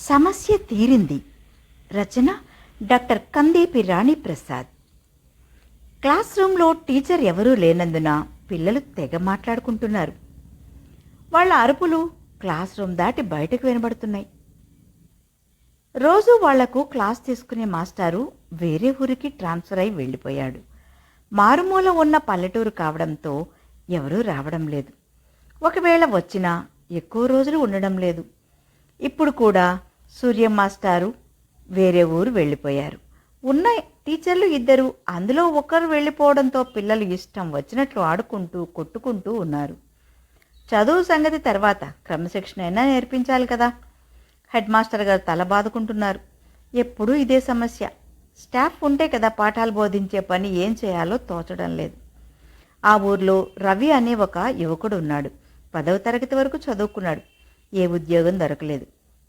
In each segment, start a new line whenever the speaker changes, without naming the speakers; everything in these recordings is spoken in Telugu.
సమస్య తీరింది. రచన డాక్టర్ కందేపి రాణి ప్రసాద్ క్లాస్ రూమ్లో టీచర్ ఎవరూ లేనందున పిల్లలు తెగ మాట్లాడుకుంటున్నారు. వాళ్ళ అరుపులు క్లాస్ రూమ్ దాటి బయటకు వినబడుతున్నాయి. రోజు వాళ్ళకు క్లాస్ తీసుకునే మాస్టారు వేరే ఊరికి ట్రాన్స్ఫర్ అయి వెళ్ళిపోయాడు. మారుమూల ఉన్న పల్లెటూరు కావడంతో ఎవరూ రావడం లేదు. ఒకవేళ వచ్చినా ఎక్కువ రోజులు ఉండడం లేదు. ఇప్పుడు కూడా సూర్య మాస్టారు వేరే ఊరు వెళ్ళిపోయారు. ఉన్న టీచర్లు ఇద్దరు అందులో ఒకరు వెళ్ళిపోవడంతో పిల్లలు ఇష్టం వచ్చినట్లు ఆడుకుంటూ కొట్టుకుంటూ ఉన్నారు. చదువు సంగతి తర్వాత క్రమశిక్షణ అయినా నేర్పించాలి కదా. హెడ్ మాస్టర్ గారు తల బాదుకుంటున్నారు. ఎప్పుడూ ఇదే సమస్య. స్టాఫ్ ఉంటే కదా పాఠాలు బోధించే పని ఏం చేయాలో తోచడం లేదు. ఆ ఊర్లో రవి అనే ఒక యువకుడు ఉన్నాడు. పదవ తరగతి వరకు చదువుకున్నాడు. ఏ ఉద్యోగం దొరకలేదు.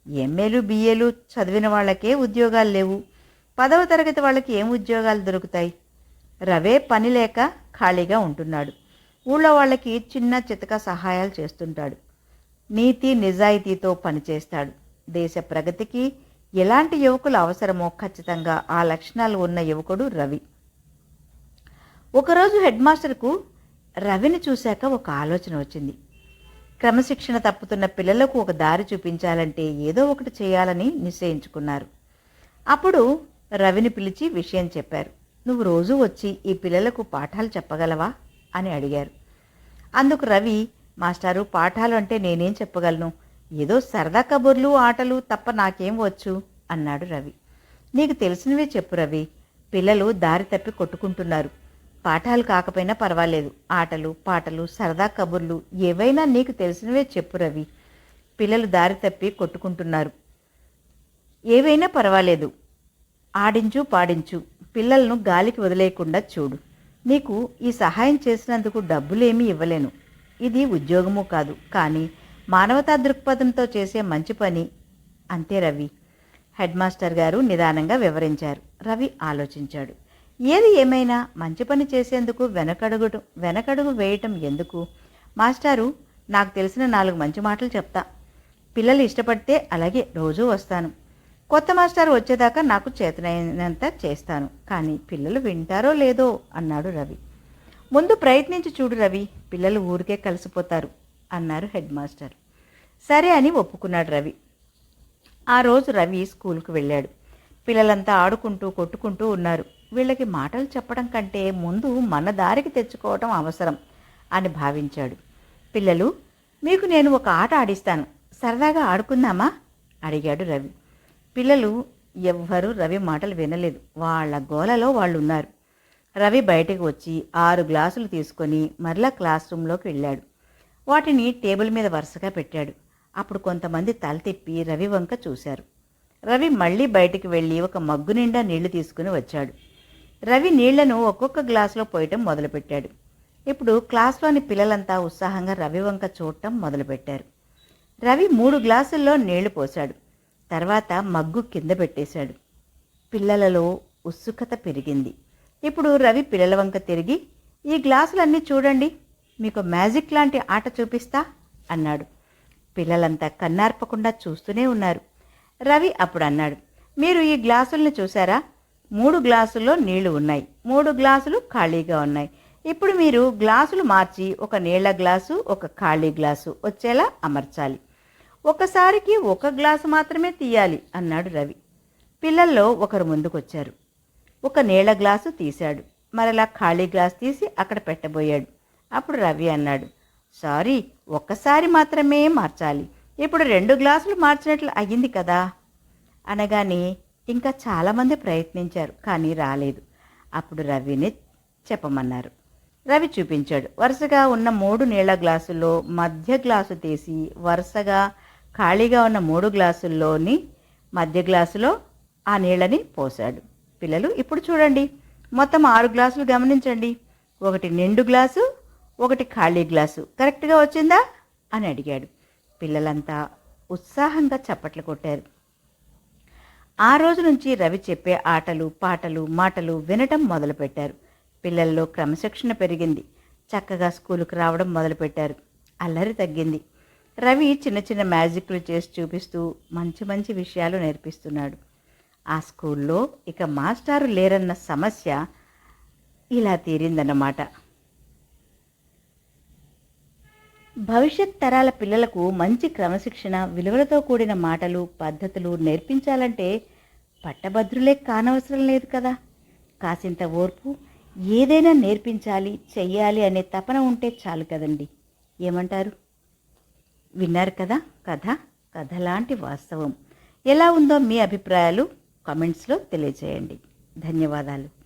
ఎంఏలు బిఏలు చదివిన వాళ్ళకే ఉద్యోగాలు లేవు. పదవ తరగతి వాళ్ళకి ఏం ఉద్యోగాలు దొరుకుతాయి? రవే పని లేక ఖాళీగా ఉంటున్నాడు. ఊళ్ళో వాళ్ళకి చిన్న చితక సహాయాలు చేస్తుంటాడు. నీతి నిజాయితీతో పనిచేస్తాడు. దేశ ప్రగతికి ఎలాంటి యువకులు అవసరమో ఖచ్చితంగా ఆ లక్షణాలు ఉన్న యువకుడు రవి. ఒకరోజు హెడ్ మాస్టర్కు రవిని చూశాక ఒక ఆలోచన వచ్చింది. క్రమశిక్షణ తప్పుతున్న పిల్లలకు ఒక దారి చూపించాలంటే ఏదో ఒకటి చేయాలని నిశ్చయించుకున్నారు. అప్పుడు రవిని పిలిచి విషయం చెప్పారు. నువ్వు రోజు వచ్చి ఈ పిల్లలకు పాఠాలు చెప్పగలవా? అని అడిగారు. అందుకు రవి మాస్టారు పాఠాలు అంటే నేనేం చెప్పగలను? ఏదో సరదా కబుర్లు ఆటలు తప్ప నాకేం వచ్చు? అన్నాడు రవి. నీకు తెలిసినవే చెప్పు రవి. పిల్లలు దారి తప్పి కొట్టుకుంటున్నారు. పాఠాలు కాకపోయినా పర్వాలేదు. ఆటలు పాటలు సరదా కబుర్లు ఏవైనా నీకు తెలిసినవే చెప్పు రవి. పిల్లలు దారి తప్పి కొట్టుకుంటున్నారు. ఏవైనా పర్వాలేదు. ఆడించు పాడించు. పిల్లలను గాలికి వదిలేయకుండా చూడు. నీకు ఈ సహాయం చేసినందుకు డబ్బులేమీ ఇవ్వలేను. ఇది ఉద్యోగము కాదు. కానీ మానవతా దృక్పథంతో చేసే మంచి పని అంతే రవి. హెడ్ మాస్టర్ గారు నిదానంగా వివరించారు. రవి ఆలోచించాడు. ఏది ఏమైనా మంచి పని చేసేందుకు వెనకడుగుట వెనకడుగు వేయటం ఎందుకు? మాస్టారు నాకు తెలిసిన నాలుగు మంచి మాటలు చెప్తా. పిల్లలు ఇష్టపడితే అలాగే రోజూ వస్తాను. కొత్త మాస్టర్ వచ్చేదాకా నాకు చేతనైనంత చేస్తాను. కానీ పిల్లలు వింటారో లేదో అన్నాడు రవి. ముందు ప్రయత్నించి చూడు రవి పిల్లలు ఊరికే కలిసిపోతారు అన్నారు హెడ్ మాస్టర్. సరే అని ఒప్పుకున్నాడు రవి. ఆ రోజు రవి స్కూల్కి వెళ్ళాడు. పిల్లలంతా ఆడుకుంటూ కొట్టుకుంటూ ఉన్నారు. వీళ్ళకి మాటలు చెప్పడం కంటే ముందు మన దారికి తెచ్చుకోవటం అవసరం అని భావించాడు. పిల్లలు మీకు నేను ఒక ఆట ఆడిస్తాను. సరదాగా ఆడుకుందామా? అడిగాడు రవి. పిల్లలు ఎవ్వరూ రవి మాటలు వినలేదు. వాళ్ళ గోలలో వాళ్ళు ఉన్నారు రవి బయటకు వచ్చి ఆరు గ్లాసులు తీసుకొని మరలా క్లాస్ రూమ్లోకి వెళ్ళాడు. వాటిని టేబుల్ మీద వరుసగా పెట్టాడు. అప్పుడు కొంతమంది తల తిప్పి రవి వంక చూశారు. రవి మళ్ళీ బయటికి వెళ్ళి ఒక మగ్గు నిండా నీళ్ళు తీసుకుని వచ్చాడు. రవి నీళ్ళను ఒక్కొక్క గ్లాసులో పోయటం మొదలుపెట్టాడు. ఇప్పుడు క్లాస్లోని పిల్లలంతా ఉత్సాహంగా రవి వంక చూడటం మొదలుపెట్టారు. రవి మూడు గ్లాసుల్లో నీళ్ళు పోశాడు. తర్వాత మగ్గు కింద పెట్టేశాడు. పిల్లలలో ఉత్సుకత పెరిగింది. ఇప్పుడు రవి పిల్లల వంక తిరిగి ఈ గ్లాసులన్నీ చూడండి మీకు మ్యాజిక్ లాంటి ఆట చూపిస్తా అన్నాడు. పిల్లలంతా కన్నార్పకుండా చూస్తూనే ఉన్నారు. రవి అప్పుడు అన్నాడు మీరు ఈ గ్లాసుల్ని చూసారా మూడు గ్లాసుల్లో నీళ్ళు ఉన్నాయి. మూడు గ్లాసులు ఖాళీగా ఉన్నాయి. ఇప్పుడు మీరు గ్లాసులు మార్చి ఒక నీళ్ళ గ్లాసు ఒక ఖాళీ గ్లాసు వచ్చేలా అమర్చాలి. ఒకసారికి ఒక గ్లాసు మాత్రమే తీయాలి అన్నాడు రవి. పిల్లల్లో ఒకరు ముందుకొచ్చారు. ఒక నీళ్ళ గ్లాసు తీశాడు. మరలా ఖాళీ గ్లాస్ తీసి అక్కడ పెట్టబోయాడు. అప్పుడు రవి అన్నాడు సారీ ఒక్కసారి మాత్రమే మార్చాలి. ఇప్పుడు రెండు గ్లాసులు మార్చినట్లు అయ్యింది కదా? అనగానే ఇంకా చాలామంది ప్రయత్నించారు కానీ రాలేదు. అప్పుడు రవిని చెప్పమన్నారు. రవి చూపించాడు. వరుసగా ఉన్న మూడు నీళ్ళ గ్లాసుల్లో మధ్య గ్లాసు తీసి వరుసగా ఖాళీగా ఉన్న మూడు గ్లాసుల్లోని మధ్య గ్లాసులో ఆ నీళ్ళని పోశాడు. పిల్లలు ఇప్పుడు చూడండి. మొత్తం ఆరు గ్లాసులు గమనించండి. ఒకటి నిండు గ్లాసు ఒకటి ఖాళీ గ్లాసు. కరెక్ట్గా వచ్చిందా? అని అడిగాడు. పిల్లలంతా ఉత్సాహంగా చప్పట్లు కొట్టారు. ఆ రోజు నుంచి రవి చెప్పే ఆటలు పాటలు మాటలు వినటం మొదలుపెట్టారు. పిల్లల్లో క్రమశిక్షణ పెరిగింది. చక్కగా స్కూలుకు రావడం మొదలుపెట్టారు. అల్లరి తగ్గింది. రవి చిన్న చిన్న మ్యాజిక్లు చేసి చూపిస్తూ మంచి మంచి విషయాలు నేర్పిస్తున్నాడు. ఆ స్కూల్లో ఇక మాస్టారు లేరన్న సమస్య ఇలా తీరిందన్నమాట. భవిష్యత్ తరాల పిల్లలకు మంచి క్రమశిక్షణ విలువలతో కూడిన మాటలు పద్ధతులు నేర్పించాలంటే పట్టభద్రులే కానవసరం లేదు కదా. కాసింత ఓర్పు ఏదైనా నేర్పించాలి చెయ్యాలి అనే తపన ఉంటే చాలు కదండి. ఏమంటారు? విన్నారు కదా కథ కథ లాంటి వాస్తవం. ఎలా ఉందో మీ అభిప్రాయాలు కామెంట్స్లో తెలియజేయండి ధన్యవాదాలు.